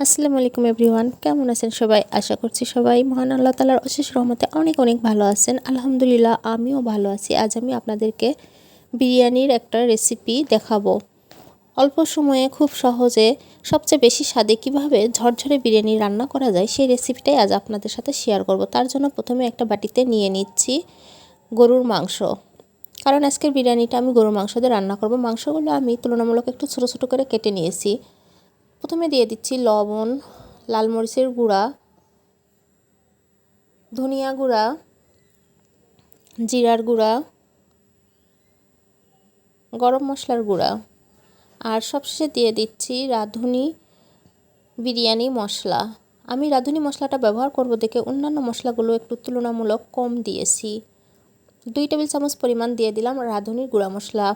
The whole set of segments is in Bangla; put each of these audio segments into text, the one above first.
আসসালামু আলাইকুম এভরিওয়ান, কেমন আছেন সবাই? আশা করছি সবাই মহান আল্লাহ তালার অশেষ রহমতে অনেক অনেক ভালো আছেন। আলহামদুলিল্লাহ, আমিও ভালো আছি। আজ আমি আপনাদেরকে বিরিয়ানির একটা রেসিপি দেখাবো। অল্প সময়ে খুব সহজে সবচেয়ে বেশি স্বাদে কীভাবে ঝরঝরে বিরিয়ানি রান্না করা যায় সেই রেসিপিটাই আজ আপনাদের সাথে শেয়ার করব। তার জন্য প্রথমে একটা বাটিতে নিয়ে নিচ্ছি গরুর মাংস। কারণ আজকের বিরিয়ানিটা আমি গরুর মাংস দিয়ে রান্না করব। মাংসগুলো আমি তুলনামূলক একটু ছোটো ছোটো করে কেটে নিয়েছি। প্রথমে দিয়ে দিচ্ছি লবণ, লাল মরিচের গুঁড়া, ধনিয়া গুঁড়া, জিরার গুঁড়া, গরম মশলার গুঁড়া। আর সবশেষে দিয়ে দিচ্ছি রাঁধুনি বিরিয়ানি মশলা। আমি রাঁধুনি মশলাটা ব্যবহার করব দেখে অন্যান্য মশলাগুলো একটু তুলনামূলক কম দিয়েছি। দুই টেবিল চামচ পরিমাণ দিয়ে দিলাম রাঁধুনির গুঁড়া মশলা।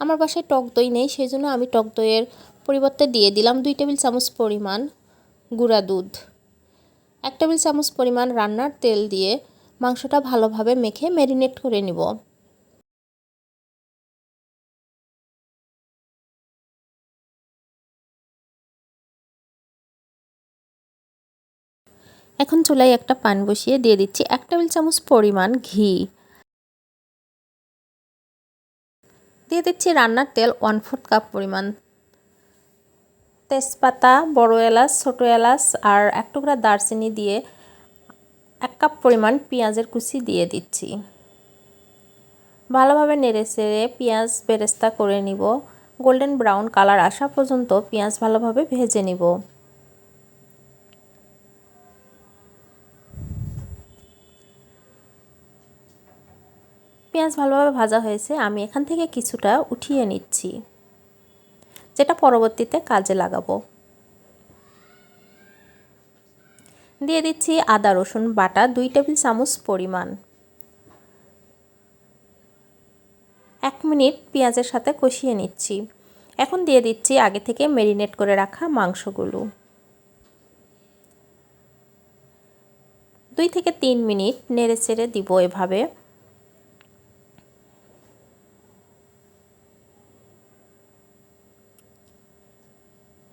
আমার বাসায় টক দই নেই, সেই জন্য আমি টক দইয়ের পরিবর্তে দিয়ে দিলাম দুই টেবিল চামচ পরিমাণ গুঁড়া দুধ। এক টেবিল চামচ পরিমাণ রান্নার তেল দিয়ে মাংসটা ভালোভাবে মেখে ম্যারিনেট করে নিব। এখন চুলায় একটা পান বসিয়ে দিয়ে দিচ্ছি এক টেবিল চামচ পরিমাণ ঘি। দিয়ে দিচ্ছি রান্নার তেল ওয়ান ফোর্থ কাপ পরিমাণ তেজপাতা, বড় এলাচ, ছোটো এলাচ আর এক টুকরা দারচিনি দিয়ে এক কাপ পরিমাণ পেঁয়াজের কুচি দিয়ে দিচ্ছি। ভালোভাবে নেড়ে চেড়ে পেঁয়াজ বেরেস্তা করে নিব। গোল্ডেন ব্রাউন কালার আসা পর্যন্ত পেঁয়াজ ভালোভাবে ভেজে নিব। পেঁয়াজ ভালোভাবে ভাজা হয়েছে, আমি এখান থেকে কিছুটা উঠিয়ে নিচ্ছি। যেটা পরবর্তীতে কাজে লাগাবো। দিয়ে দিচ্ছি আদা, রসুন, বাটা, দুই টেবিল চামচ পরিমাণ। এক মিনিট পেঁয়াজের সাথে কষিয়ে নিচ্ছি। এখন দিয়ে দিচ্ছি আগে থেকে মেরিনেট করে রাখা মাংসগুলো। দুই থেকে তিন মিনিট নেড়ে চেড়ে দিব এভাবে।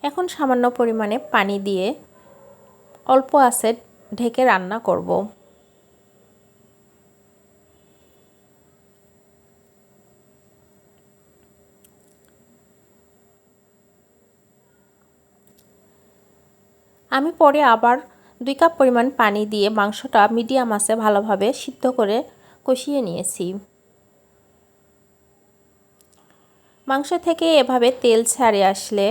এখন সামান্য পরিমাণে পানি দিয়ে অল্প আছে ঢেকে রান্না করব। আমি পরে আবার দুই কাপ পরিমাণ পানি দিয়ে মাংসটা মিডিয়াম আছে ভালোভাবে সিদ্ধ করে কষিয়ে নিয়েছি। মাংস থেকে এভাবে তেল ছাড়ে আসলে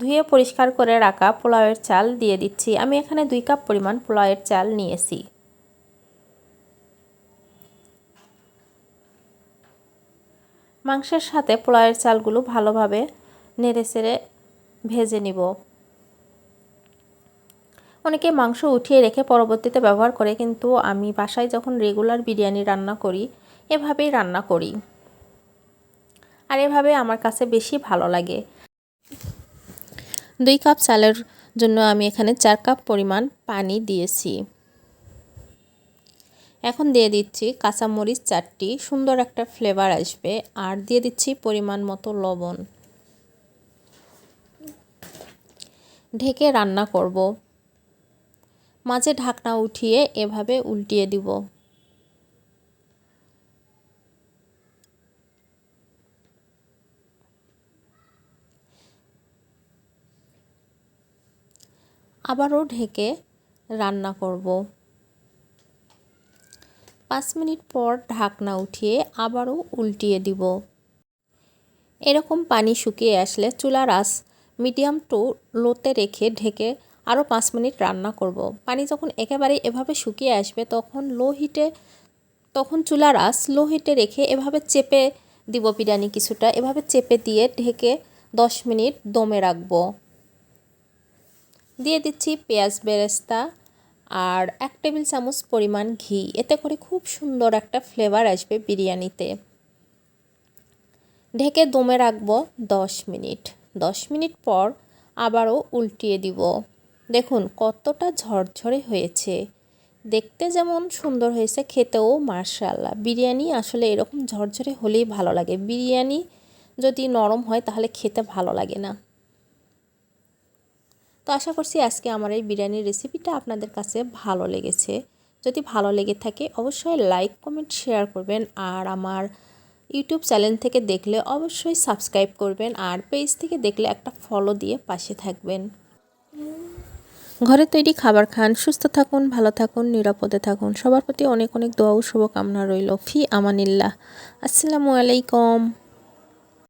ধুয়ে পরিষ্কার করে রাখা পোলাওয়ের চাল দিয়ে দিচ্ছি। আমি এখানে দুই কাপ পরিমাণ পোলাওয়ের চাল নিয়েছি। মাংসের সাথে পোলাওয়ের চালগুলো ভালোভাবে নেড়ে চেড়ে ভেজে নিব। অনেকে মাংস উঠিয়ে রেখে পরবর্তীতে ব্যবহার করে, কিন্তু আমি বাসায় যখন রেগুলার বিরিয়ানি রান্না করি, এভাবেই রান্না করি। আর এভাবে আমার কাছে বেশি ভালো লাগে। দুই কাপ চালের জন্য আমি এখানে চার কাপ পরিমাণ পানি দিয়েছি। এখন দিয়ে দিচ্ছি কাঁচামরিচ চারটি, সুন্দর একটা ফ্লেভার আসবে। আর দিয়ে দিচ্ছি পরিমাণ মতো লবণ। ঢেকে রান্না করব। মাঝে ঢাকনা উঠিয়ে এভাবে উল্টিয়ে দিব। আবারও ঢেকে রান্না করব। পাঁচ মিনিট পর ঢাকনা উঠিয়ে আবারও উল্টিয়ে দিব। এরকম পানি শুকিয়ে আসলে চুলার আস মিডিয়াম টু লোতে রেখে ঢেকে আরও পাঁচ মিনিট রান্না করব। পানি যখন একেবারে এভাবে শুকিয়ে আসবে, তখন লো হিটে, তখন চুলার আস লো হিটে রেখে এভাবে চেপে দিব বিরিয়ানি কিছুটা। এভাবে চেপে দিয়ে ঢেকে দশ মিনিট দমে রাখব। দিয়ে দিচ্ছি পেঁয়াজ বেরেস্তা আর এক টেবিল চামচ পরিমাণ ঘি। এতে করে খুব সুন্দর একটা ফ্লেভার আসবে বিরিয়ানিতে। ঢেকে দমে রাখব দশ মিনিট। দশ মিনিট পর আবারও উল্টিয়ে দিব। দেখুন কতটা ঝরঝরে হয়েছে। দেখতে যেমন সুন্দর হয়েছে, খেতেও মার্শাল্লাহ বিরিয়ানি আসলে এরকম ঝরঝরে হলেই ভালো লাগে। বিরিয়ানি যদি নরম হয় তাহলে খেতে ভালো লাগে না। তো আশা করছি আজকে আমার এই বিরিয়ানির রেসিপিটা আপনাদের কাছে ভালো লেগেছে। যদি ভালো লেগে থাকে, অবশ্যই লাইক কমেন্ট শেয়ার করবেন আর আমার ইউটিউব চ্যানেল থেকে দেখলে অবশ্যই সাবস্ক্রাইব করবেন আর পেজ থেকে দেখলে একটা ফলো দিয়ে পাশে থাকবেন। ঘরে তৈরি খাবার খান, সুস্থ থাকুন, ভালো থাকুন, নিরাপদে থাকুন। সবার প্রতি অনেক অনেক দোয়া ও শুভকামনা রইল। ফি আমানিল্লাহ। আসসালামু আলাইকুম।